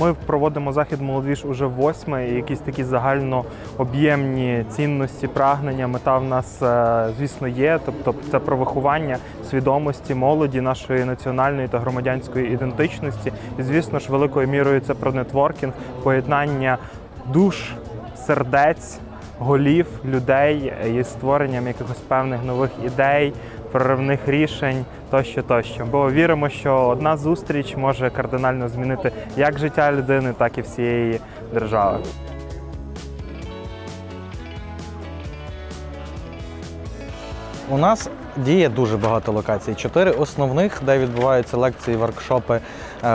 Ми проводимо захід молодіж уже восьме, і якісь такі загальнооб'ємні цінності, прагнення. Мета в нас, е, звісно, є. Тобто, це про виховання свідомості молоді, нашої національної та громадянської ідентичності. І, звісно ж, великою мірою це про нетворкінг, поєднання душ, сердець, голів, людей і створенням якихось певних нових ідей, проривних рішень тощо, тощо. Бо віримо, що одна зустріч може кардинально змінити як життя людини, так і всієї держави. У нас діє дуже багато локацій. Чотири основних, де відбуваються лекції, воркшопи, е,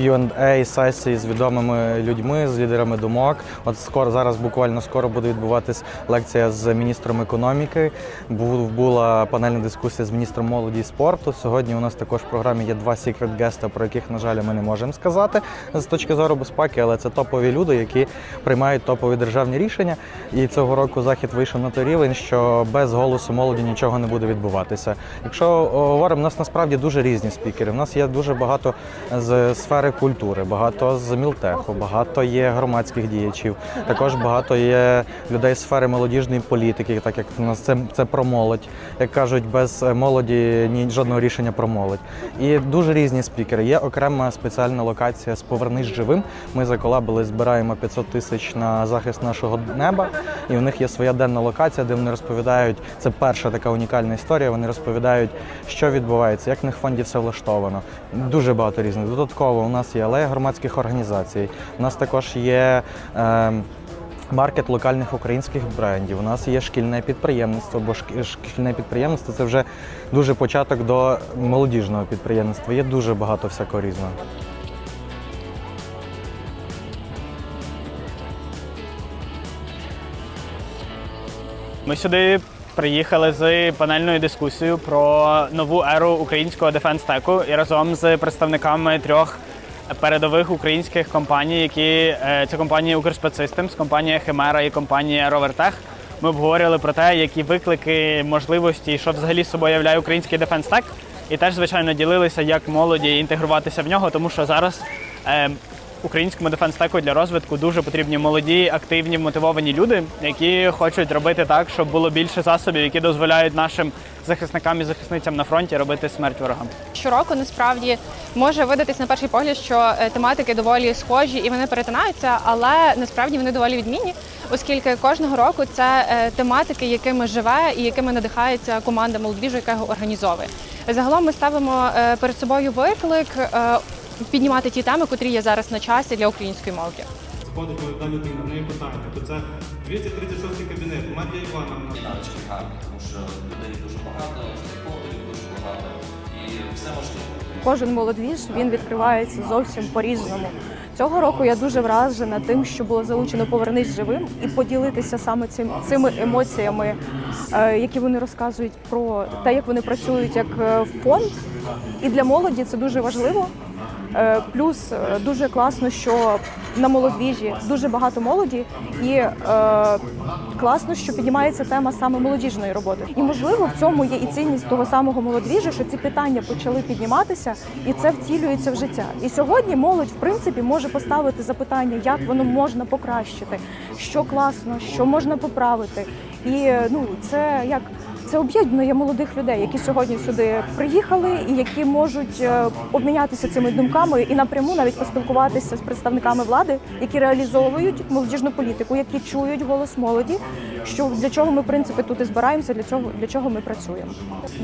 Q&A, сесії з відомими людьми, з лідерами думок. От скоро зараз буквально скоро буде відбуватись лекція з міністром економіки. Бу- Була панельна дискусія з міністром молоді і спорту. Сьогодні у нас також в програмі є два секрет геста, про яких, на жаль, ми не можемо сказати з точки зору безпеки, але це топові люди, які приймають топові державні рішення. І цього року захід вийшов на той рівень, що без голосу молоді нічого не буде відбуватися. Якщо говоримо, у нас насправді дуже різні спікери. У нас є дуже багато з сфери культури, багато з мілтеху, багато є громадських діячів. Також багато є людей з сфери молодіжної політики, так як у нас це, це про молодь. Як кажуть, без молоді ні жодного рішення про молодь. І дуже різні спікери. Є окрема спеціальна локація з Повернись живим. Ми заколабили, збираємо 500 тисяч на захист нашого неба. І у них є своя денна локація, де вони розповідають. Це перша така унікальна історія. Вони розповідають, що відбувається, як в них в фонді все влаштовано. Дуже багато різних. Додатково у нас є алея громадських організацій. У нас також є. Е, Маркет локальних українських брендів. У нас є шкільне підприємництво, бо шкільне підприємництво це вже дуже початок до молодіжного підприємництва. Є дуже багато всякого різного. Ми сюди приїхали з панельною дискусією про нову еру українського дефенс-теку і разом з представниками трьох передових українських компаній, які е, це компанія Укрспецсистемс, компанія Химера і компанія Ровертех. Ми обговорювали про те, які виклики, можливості, що взагалі собою являє український дефенс-тек. І теж, звичайно, ділилися, як молоді інтегруватися в нього, тому що зараз е, українському дефенс-теку для розвитку дуже потрібні молоді, активні, мотивовані люди, які хочуть робити так, щоб було більше засобів, які дозволяють нашим захисникам і захисницям на фронті робити смерть ворогам. Щороку насправді може видатись на перший погляд, що е, тематики доволі схожі і вони перетинаються, але насправді вони доволі відмінні, оскільки кожного року це е, тематики, якими живе і якими надихається команда молодіжу, яка його організовує. Загалом ми ставимо е, перед собою виклик піднімати ті теми, котрі є зараз на часі для української молоді. Заходить молода людина, в неї питання, то це 236 кабінет, Марія Івановна. навички гарні, тому що людей дуже багато, стейкхолдерів дуже багато і все можливо. Кожен молодвіж він відкривається зовсім по-різному. Цього року я дуже вражена тим, що було залучено Повернись живим і поділитися саме цим цими емоціями, е, які вони розказують про те, як вони працюють як е, фонд. І для молоді це дуже важливо. Е, Плюс е, дуже класно, що на молодвіжі дуже багато молоді, і е, класно, що піднімається тема саме молодіжної роботи. І можливо в цьому є і цінність того самого молодвіжу, що ці питання почали підніматися, і це втілюється в життя. І сьогодні молодь, в принципі, може поставити запитання, як воно можна покращити, що класно, що можна поправити. І е, ну це як. Це об'єднує молодих людей, які сьогодні сюди приїхали, і які можуть е, обмінятися цими думками і напряму навіть поспілкуватися з представниками влади, які реалізовують молодіжну політику, які чують голос молоді. Що для чого ми в принципі тут і збираємося, для цього для чого ми працюємо.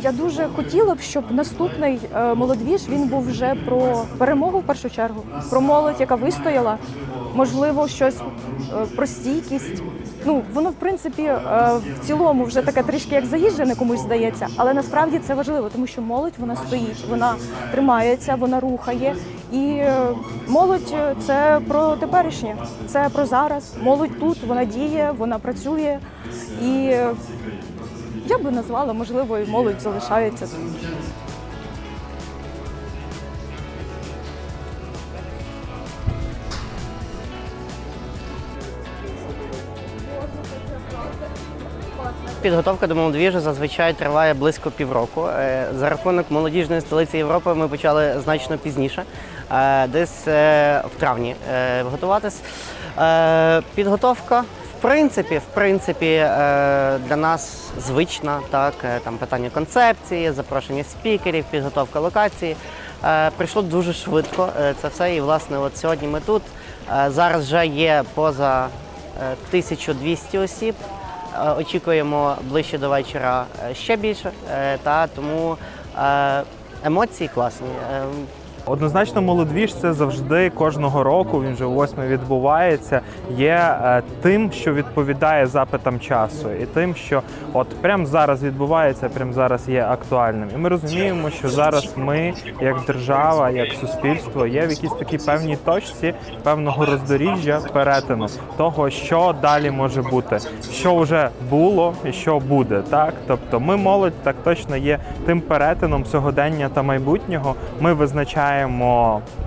Я дуже хотіла б, щоб наступний е, молодвіж він був вже про перемогу в першу чергу, про молодь, яка вистояла, можливо, щось е, про стійкість. Ну, воно в принципі е, в цілому вже таке трішки як заїжджене комусь здається, але насправді це важливо, тому що молодь вона стоїть, вона тримається, вона рухає. І е, молодь е, це про теперішнє, це про зараз. Молодь тут, вона діє, вона працює. І я би назвала, можливо, і молодь залишається тут. Підготовка до молодіжі зазвичай триває близько півроку. Е, За рахунок молодіжної столиці Європи ми почали значно пізніше. е, десь е, в травні готуватись. Підготовка, в принципі, в принципі, для нас звична, так, там питання концепції, запрошення спікерів, підготовка локації. Прийшло дуже швидко це все. І власне, от сьогодні ми тут. Зараз вже є поза е, 1200 осіб. Е, Очікуємо ближче до вечора е, ще більше. Е, Та тому емоції класні. Однозначно, молодвіж це завжди кожного року. Він вже восьмий відбувається. Є е, тим, що відповідає запитам часу, і тим, що от прямо зараз відбувається, прямо зараз є актуальним. І ми розуміємо, що зараз ми, як держава, як суспільство, є в якійсь такій певній точці певного роздоріжжя перетину того, що далі може бути, що вже було і що буде. Так, тобто, ми молодь так точно є тим перетином сьогодення та майбутнього. Ми визначаємо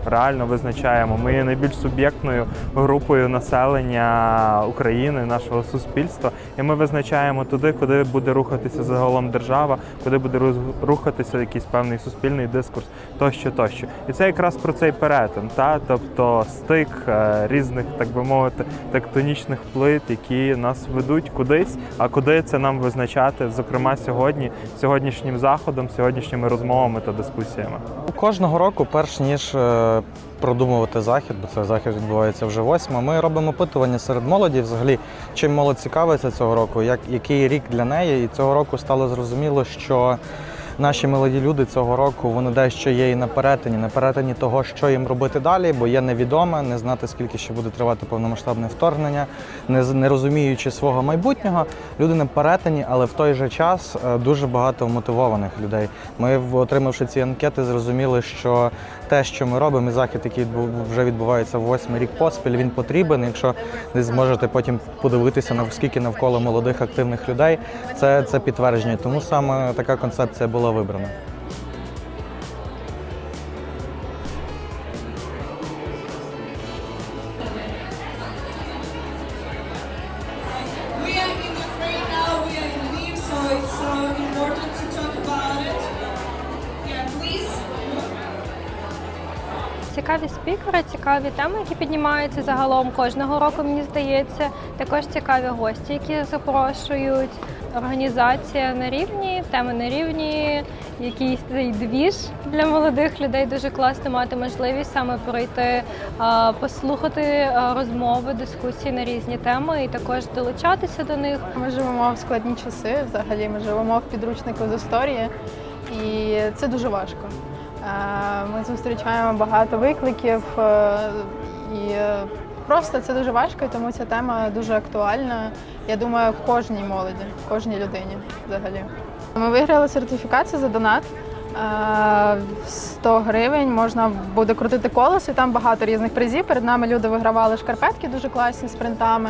реально визначаємо. Ми є найбільш суб'єктною групою населення України, нашого суспільства, і ми визначаємо туди, куди буде рухатися загалом держава, куди буде рухатися якийсь певний суспільний дискурс, тощо, тощо. І це якраз про цей перетин, та тобто стик е, різних, так би мовити, тектонічних плит, які нас ведуть кудись, а куди це нам визначати, зокрема сьогодні, сьогоднішнім заходом, сьогоднішніми розмовами та дискусіями. Кожного року, перш ніж е, продумувати захід, бо це захід відбувається вже восьма, ми робимо опитування серед молоді, взагалі, чим молодь цікавиться цього року, як, який рік для неї. І цього року стало зрозуміло, що наші молоді люди цього року вони дещо є і на перетині, на перетині того, що їм робити далі, бо є невідоме, не знати, скільки ще буде тривати повномасштабне вторгнення, не, не розуміючи свого майбутнього. Люди на перетині, але в той же час е, дуже багато мотивованих людей. Ми, отримавши ці анкети, зрозуміли, що те, що ми робимо, і захід, який вже відбувається восьмий рік поспіль, він потрібен. Якщо ви зможете потім подивитися наскільки навколо молодих активних людей, це, це підтвердження. Тому саме така концепція була вибрана. It. Yeah, please. Цікаві спікери, цікаві теми, які піднімаються загалом кожного року, мені здається. Також цікаві гості, які запрошують. Організація на рівні, теми на рівні, якийсь цей двіж для молодих людей. Дуже класно мати можливість саме пройти, послухати розмови, дискусії на різні теми і також долучатися до них. Ми живемо в складні часи. Взагалі, ми живемо в підручнику з історії, і це дуже важко. Е, Ми зустрічаємо багато викликів, е, і е, просто це дуже важко, тому ця тема дуже актуальна. Я думаю, кожній молоді, кожній людині взагалі. Ми виграли сертифікацію за донат. Е, 100 гривень можна буде крутити колесо, і там багато різних призів. Перед нами люди вигравали шкарпетки дуже класні з принтами.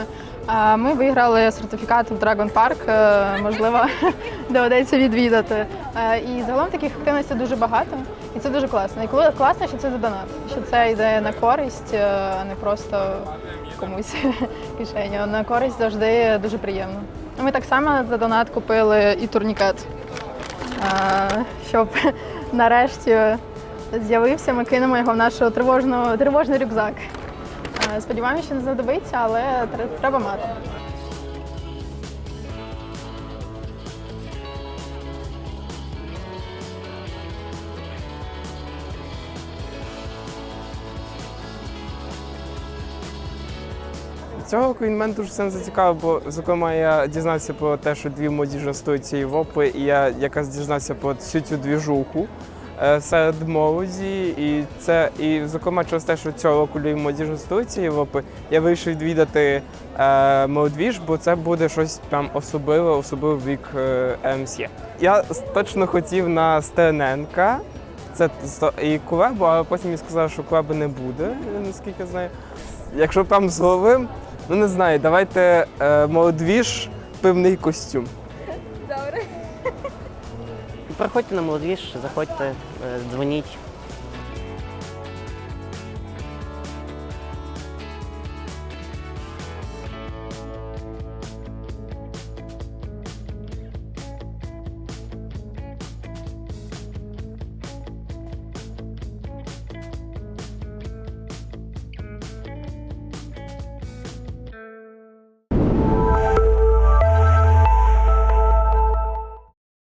Ми виграли сертифікат в Dragon Park, е, можливо, доведеться відвідати. Е, І загалом таких активностей дуже багато, і це дуже класно. І класно, що це за донат, що це йде на користь, е, а не просто комусь кишеню. На користь завжди дуже приємно. Ми так само за донат купили і турнікет, е, щоб нарешті з'явився. Ми кинемо його в наш тривожний рюкзак. Сподіваємося, що не знадобиться, але тр- треба мати. Цього року він мене дуже сильно зацікавив, бо зокрема я дізнався про те, що дві молодіжні столиці Європи, і я якраз дізнався про всю цю двіжуху е, серед молоді. І це, і зокрема через те, що цього року Львів молодіжна столиця Європи, я вирішив відвідати е, молодвіж, бо це буде щось прям особливе, особливо в вік е, МСЄ. Я точно хотів на Стерненка. Це і Кулебу, але потім мені сказали, що Кулеби не буде, наскільки знаю. Якщо прям з голови, ну не знаю, давайте е, молодвіж, пивний костюм. Добре. Приходьте на молодвіж, заходьте, е, дзвоніть,